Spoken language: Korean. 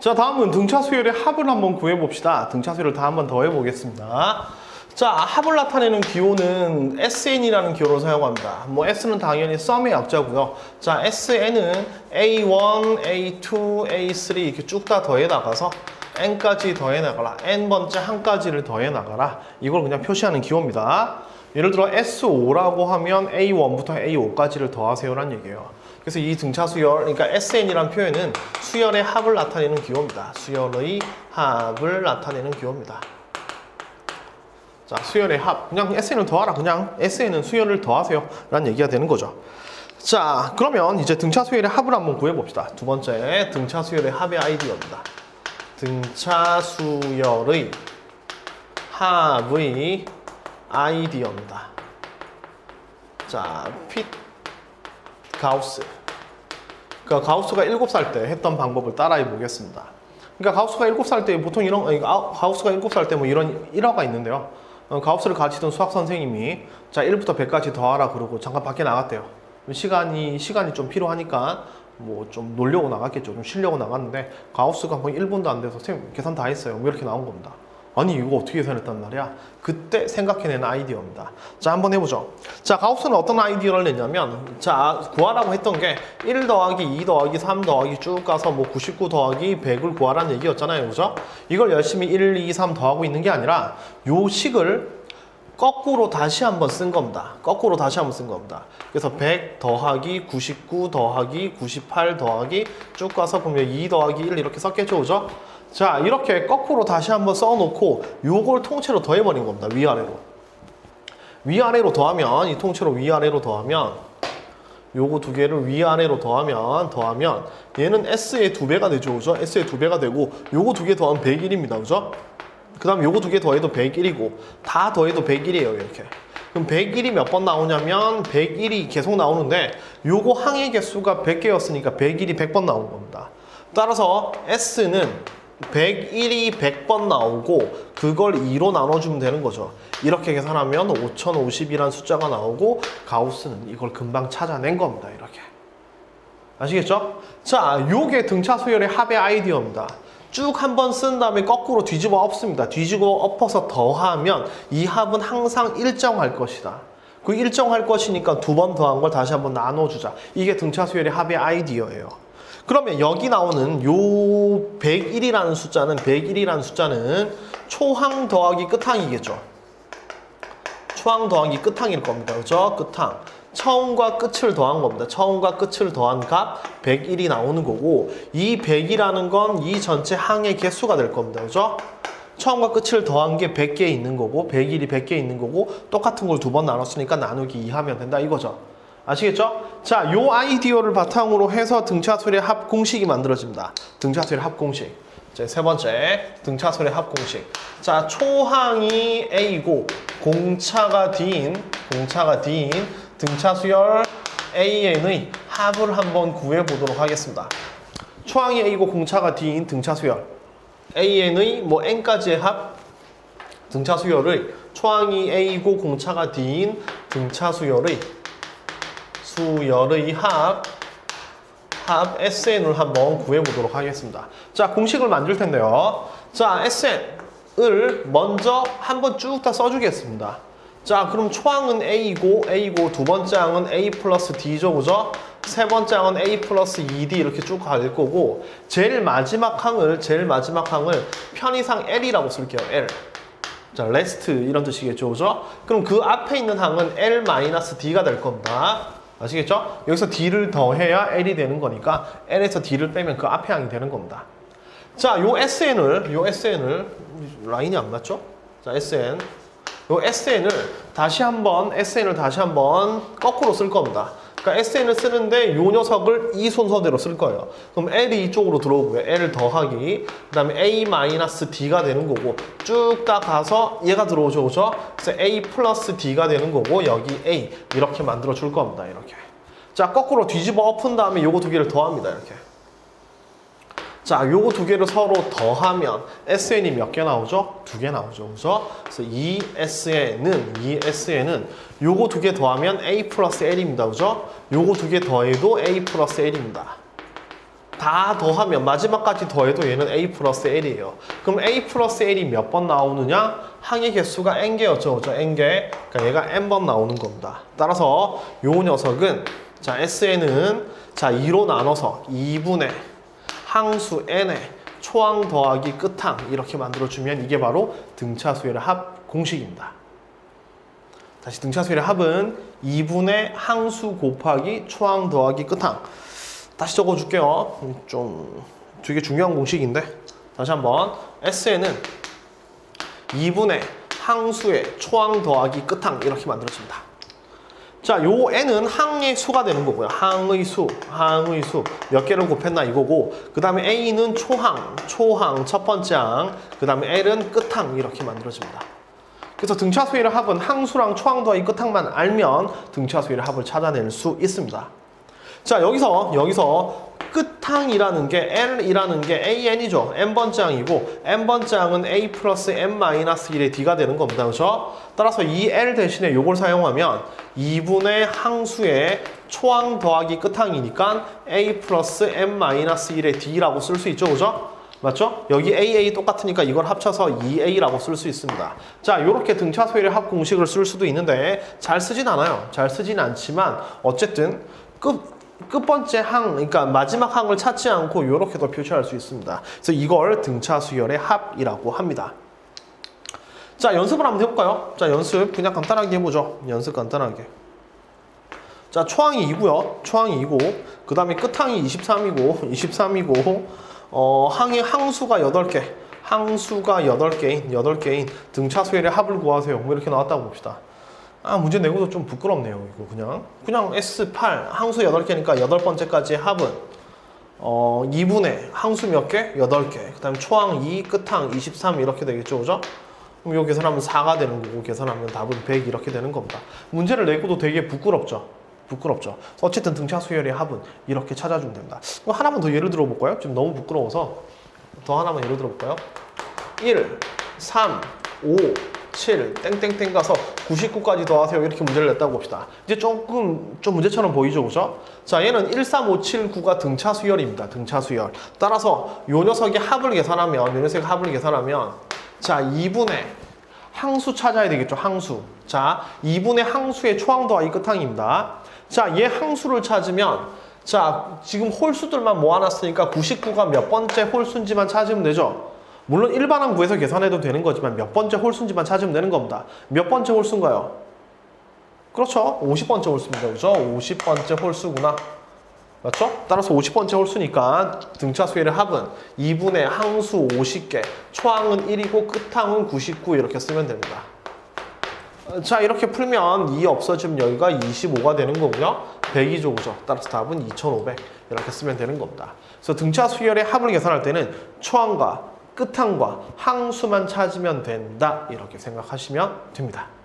자, 다음은 등차 수열의 합을 한번 구해봅시다. 등차 수열을 다 한번 더 해보겠습니다. 자, 합을 나타내는 기호는 SN이라는 기호를 사용합니다. 뭐 S는 당연히 썸의 약자고요. 자, SN은 A1, A2, A3 이렇게 쭉 다 더해 나가서 N까지 더해 나가라. N번째 한 가지를 더해 나가라. 이걸 그냥 표시하는 기호입니다. 예를 들어 S5라고 하면 A1부터 A5까지를 더하세요란 얘기예요. 그래서 이 등차 수열, 그러니까 SN이란 표현은 수열의 합을 나타내는 기호입니다. 수열의 합을 나타내는 기호입니다. 자, 수열의 합. 그냥 SN을 더하라. 그냥 SN은 수열을 더하세요. 라는 얘기가 되는 거죠. 자, 그러면 이제 등차 수열의 합을 한번 구해봅시다. 두 번째, 등차 수열의 합의 아이디어입니다. 등차 수열의 합의 아이디어입니다. 자, 핏 가우스. 그러니까 가우스가 7살 때 했던 방법을 따라해 보겠습니다. 그러니까 가우스가 7살 때 보통 이런 아, 가우스가 7살 때 뭐 이런 일화가 있는데요. 어, 가우스를 가르치던 수학 선생님이 자 1부터 100까지 더하라 그러고 잠깐 밖에 나갔대요. 시간이 시간이 좀 필요하니까 뭐 좀 놀려고 나갔겠죠. 좀 쉬려고 나갔는데 가우스가 뭐 1분도 안 돼서 선생님 계산 다 했어요. 뭐 이렇게 나온 겁니다. 아니 이거 어떻게 계산했단 말이야? 그때 생각해낸 아이디어입니다. 자 한번 해보죠. 자 가우스는 어떤 아이디어를 냈냐면 자 구하라고 했던 게 1 더하기 2 더하기 3 더하기 쭉 가서 뭐 99 더하기 100을 구하라는 얘기였잖아요. 그죠? 이걸 열심히 1, 2, 3 더하고 있는 게 아니라 요 식을 거꾸로 다시 한번 쓴 겁니다. 거꾸로 다시 한번 쓴 겁니다. 그래서 100 더하기 99 더하기 98 더하기 쭉 가서 보면 2 더하기 1 이렇게 썼겠죠, 그죠? 자, 이렇게 거꾸로 다시 한번 써놓고 요걸 통째로 더해버린 겁니다. 위아래로. 위아래로 더하면 이 통째로 위아래로 더하면 요거 두 개를 위아래로 더하면 더하면 얘는 S의 두 배가 되죠, 그죠? S의 두 배가 되고 요거 두 개 더하면 101입니다, 그죠? 그 다음 요거 두 개 더해도 101이고 다 더해도 101이에요 이렇게 그럼 101이 몇 번 나오냐면 101이 계속 나오는데 요거 항의 개수가 100개였으니까 101이 100번 나온 겁니다 따라서 S는 101이 100번 나오고 그걸 2로 나눠주면 되는 거죠 이렇게 계산하면 5050이라는 숫자가 나오고 가우스는 이걸 금방 찾아낸 겁니다 이렇게 아시겠죠? 자, 요게 등차 수열의 합의 아이디어입니다. 쭉 한 번 쓴 다음에 거꾸로 뒤집어 엎습니다. 뒤집어 엎어서 더하면 이 합은 항상 일정할 것이다. 그 일정할 것이니까 두 번 더한 걸 다시 한번 나눠주자. 이게 등차 수열의 합의 아이디어예요. 그러면 여기 나오는 요 101이라는 숫자는 101이라는 숫자는 초항 더하기 끝항이겠죠. 초항 더하기 끝항일 겁니다. 그죠? 끝항. 처음과 끝을 더한 겁니다. 처음과 끝을 더한 값 101이 나오는 거고 이 100이라는 건 이 전체 항의 개수가 될 겁니다. 그죠? 처음과 끝을 더한 게 100개 있는 거고 101이 100개 있는 거고 똑같은 걸 두 번 나눴으니까 나누기 2 하면 된다 이거죠. 아시겠죠? 자, 요 아이디어를 바탕으로 해서 등차수의 합 공식이 만들어집니다. 등차수의 합 공식. 자, 세 번째 등차수의 합 공식. 자, 초항이 A고 공차가 D인 공차가 D인 등차수열 AN의 합을 한번 구해 보도록 하겠습니다. 초항이 A고 공차가 D인 등차수열 AN의 뭐 N까지의 합 등차수열의 초항이 A고 공차가 D인 등차수열의 수열의 합, 합 SN을 한번 구해보도록 하겠습니다. 자, 공식을 만들 텐데요. 자, SN을 먼저 한번 쭉 다 써주겠습니다. 자, 그럼 초항은 A고, A고, 두 번째 항은 A 플러스 D죠, 그죠? 세 번째 항은 A 플러스 2D 이렇게 쭉 갈 거고, 제일 마지막 항을, 제일 마지막 항을 편의상 L이라고 쓸게요, L. 자, 레스트 이런 뜻이겠죠, 그죠? 그럼 그 앞에 있는 항은 L-D가 될 겁니다. 아시겠죠? 여기서 D를 더해야 L이 되는 거니까 L에서 D를 빼면 그 앞에 항이 되는 겁니다. 자, 요 SN을, 요 SN을, 라인이 안 맞죠? 자, SN. 요 SN을 다시 한번, SN을 다시 한번 거꾸로 쓸 겁니다. 그러니까 SN을 쓰는데 요 녀석을 이 순서대로 쓸 거예요. 그럼 L이 이쪽으로 들어오고요. L 더하기, 그 다음에 A-D가 되는 거고, 쭉 다 가서 얘가 들어오죠, 그죠? 그래서 A 플러스 D가 되는 거고, 여기 A. 이렇게 만들어 줄 겁니다, 이렇게. 자, 거꾸로 뒤집어 엎은 다음에 요거 두 개를 더합니다, 이렇게. 자, 요거 두 개를 서로 더하면 SN이 몇 개 나오죠? 두 개 나오죠. 그죠? 그래서 이 SN은, 이 SN은 요거 두 개 더하면 A 플러스 L입니다. 그죠? 요거 두 개 더해도 A 플러스 L입니다. 다 더하면 마지막까지 더해도 얘는 a 플러스 l이에요. 그럼 a 플러스 l이 몇 번 나오느냐? 항의 개수가 n개였죠. 그죠? n개. 그러니까 얘가 n번 나오는 겁니다. 따라서 요 녀석은 자 SN은 자 2로 나눠서 2분의 항수 n의 초항 더하기 끝항 이렇게 만들어주면 이게 바로 등차수열의 합 공식입니다. 다시 등차수열의 합은 2분의 항수 곱하기 초항 더하기 끝항. 다시 적어줄게요. 좀 되게 중요한 공식인데 다시 한번 SN은 2분의 항수의 초항 더하기 끝항 이렇게 만들어집니다. 자, 요 n은 항의 수가 되는 거고요. 항의 수, 항의 수. 몇 개를 곱했나 이거고, 그 다음에 a는 초항, 초항 첫 번째 항, 그 다음에 l은 끝항 이렇게 만들어집니다. 그래서 등차수열의 합은 항수랑 초항 더하기 끝항만 알면 등차수열의 합을 찾아낼 수 있습니다. 자, 여기서, 여기서 끝항이라는 게 L이라는 게 AN이죠. N번째 항은 A 플러스 N 마이너스 1의 D가 되는 겁니다. 그렇죠? 따라서 이 L 대신에 이걸 사용하면 2분의 항수의 초항 더하기 끝항이니까 A 플러스 N 마이너스 1의 D라고 쓸 수 있죠. 그죠? 맞죠? 여기 AA 똑같으니까 이걸 합쳐서 2A라고 쓸 수 있습니다. 자, 이렇게 등차소열의 합 공식을 쓸 수도 있는데 잘 쓰진 않아요. 잘 쓰진 않지만 어쨌든 끝 끝번째 항, 그러니까 마지막 항을 찾지 않고 이렇게도 표시할 수 있습니다. 그래서 이걸 등차 수열의 합이라고 합니다. 자, 연습을 한번 해볼까요? 자, 연습 그냥 간단하게 해보죠. 연습 간단하게. 자, 초항이 2고요. 초항이 2고, 그 다음에 끝항이 23이고, 23이고, 어, 항의 항수가 8개, 항수가 8개인, 8개인 등차 수열의 합을 구하세요. 뭐 이렇게 나왔다고 봅시다. 아, 문제 내고도 좀 부끄럽네요. 이거 그냥. 그냥 S8, 항수 8개니까 8번째까지의 합은 어, 2분의 항수 몇 개? 8개. 그 다음에 초항 2, 끝항 23 이렇게 되겠죠. 그죠? 그럼 이거 계산하면 4가 되는 거고 계산하면 답은 100 이렇게 되는 겁니다. 문제를 내고도 되게 부끄럽죠. 부끄럽죠. 어쨌든 등차 수열의 합은 이렇게 찾아주면 됩니다. 그럼 하나만 더 예를 들어 볼까요? 지금 너무 부끄러워서 더 하나만 예를 들어 볼까요? 1, 3, 5, 7, 땡땡땡 가서 99까지 더하세요. 이렇게 문제를 냈다고 봅시다. 이제 조금 좀 문제처럼 보이죠, 그죠? 자, 얘는 1, 3, 5, 7, 9가 등차 수열입니다. 등차 수열. 따라서 요 녀석의 합을 계산하면, 요 녀석의 합을 계산하면, 자, 2분의 항수 찾아야 되겠죠, 항수. 자, 2분의 항수의 초항 더하기 끝항입니다. 자, 얘 항수를 찾으면, 자, 지금 홀수들만 모아놨으니까 99가 몇 번째 홀수인지만 찾으면 되죠. 물론 일반 항 구에서 계산해도 되는 거지만 몇 번째 홀수인지만 찾으면 되는 겁니다. 몇 번째 홀수인가요? 그렇죠. 50번째 홀수입니다. 그죠? 50번째 홀수구나. 맞죠? 따라서 50번째 홀수니까 등차 수열의 합은 2분의 항수 50개, 초항은 1이고 끝항은 99 이렇게 쓰면 됩니다. 어, 자 이렇게 풀면 2 없어지면 여기가 25가 되는 거고요. 100이죠. 그죠? 따라서 답은 2500 이렇게 쓰면 되는 겁니다. 그래서 등차 수열의 합을 계산할 때는 초항과 끝항과 항수만 찾으면 된다 이렇게 생각하시면 됩니다.